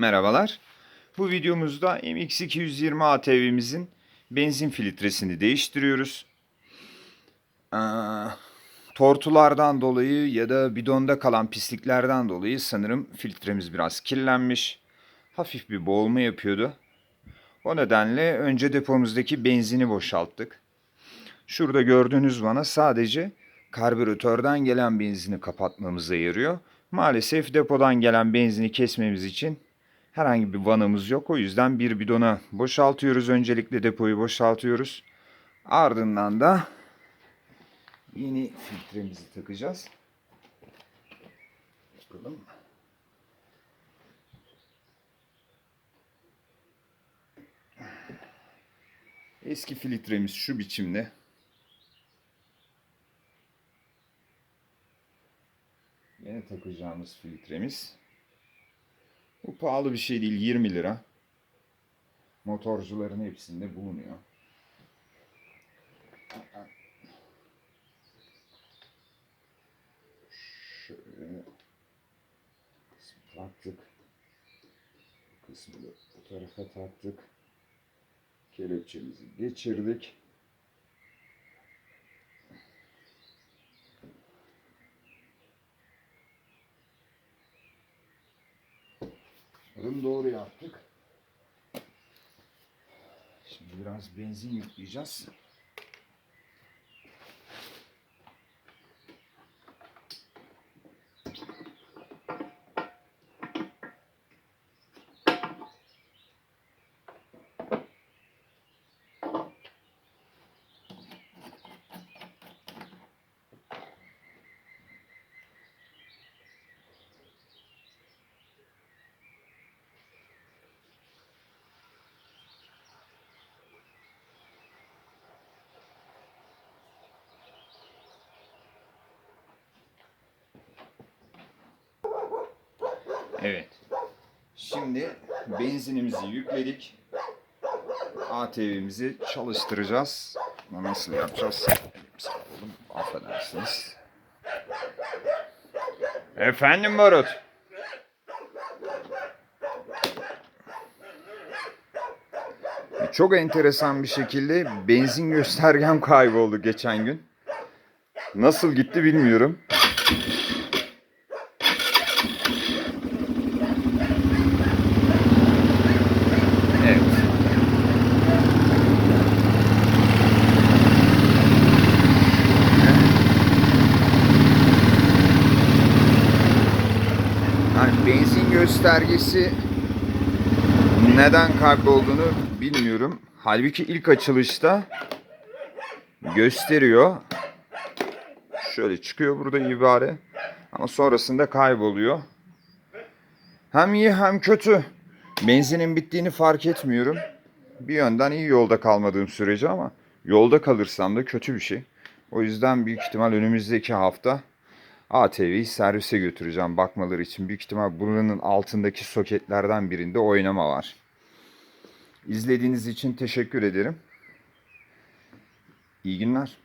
Merhabalar. Bu videomuzda MX220 ATV'mizin benzin filtresini değiştiriyoruz. Ee, tortulardan dolayı ya da bidonda kalan pisliklerden dolayı sanırım filtremiz biraz kirlenmiş. Hafif bir boğulma yapıyordu. O nedenle önce depomuzdaki benzini boşalttık. Şurada gördüğünüz vana sadece karbüratörden gelen benzini kapatmamıza yarıyor. Maalesef depodan gelen benzini kesmemiz için herhangi bir vanamız yok. O yüzden bir bidona boşaltıyoruz. Öncelikle depoyu boşaltıyoruz. Ardından da yeni filtremizi takacağız. Bakalım. Eski filtremiz şu biçimde. Yeni takacağımız filtremiz. Bu pahalı bir şey değil 20 lira. Motorcuların hepsinde bulunuyor. Şöyle taktık. Bu kısmı bu tarafa taktık. Kelepçemizi geçirdik. Adım doğru yaptık. Şimdi biraz benzin yükleyeceğiz. Evet. Şimdi benzinimizi yükledik. ATV'mizi çalıştıracağız. Nasıl yapacağız? Elimizi alalım. Affedersiniz. Efendim Barut. Çok enteresan bir şekilde benzin göstergem kayboldu geçen gün. Nasıl gitti bilmiyorum. Evet. Yani benzin göstergesi neden kaybolduğunu bilmiyorum. Halbuki ilk açılışta gösteriyor. Şöyle çıkıyor burada ibare. Ama sonrasında kayboluyor. Hem iyi hem kötü. Benzinin bittiğini fark etmiyorum. Bir yönden iyi yolda kalmadığım sürece ama yolda kalırsam da kötü bir şey. O yüzden büyük ihtimal önümüzdeki hafta ATV'yi servise götüreceğim bakmaları için. Büyük ihtimal buranın altındaki soketlerden birinde oynama var. İzlediğiniz için teşekkür ederim. İyi günler.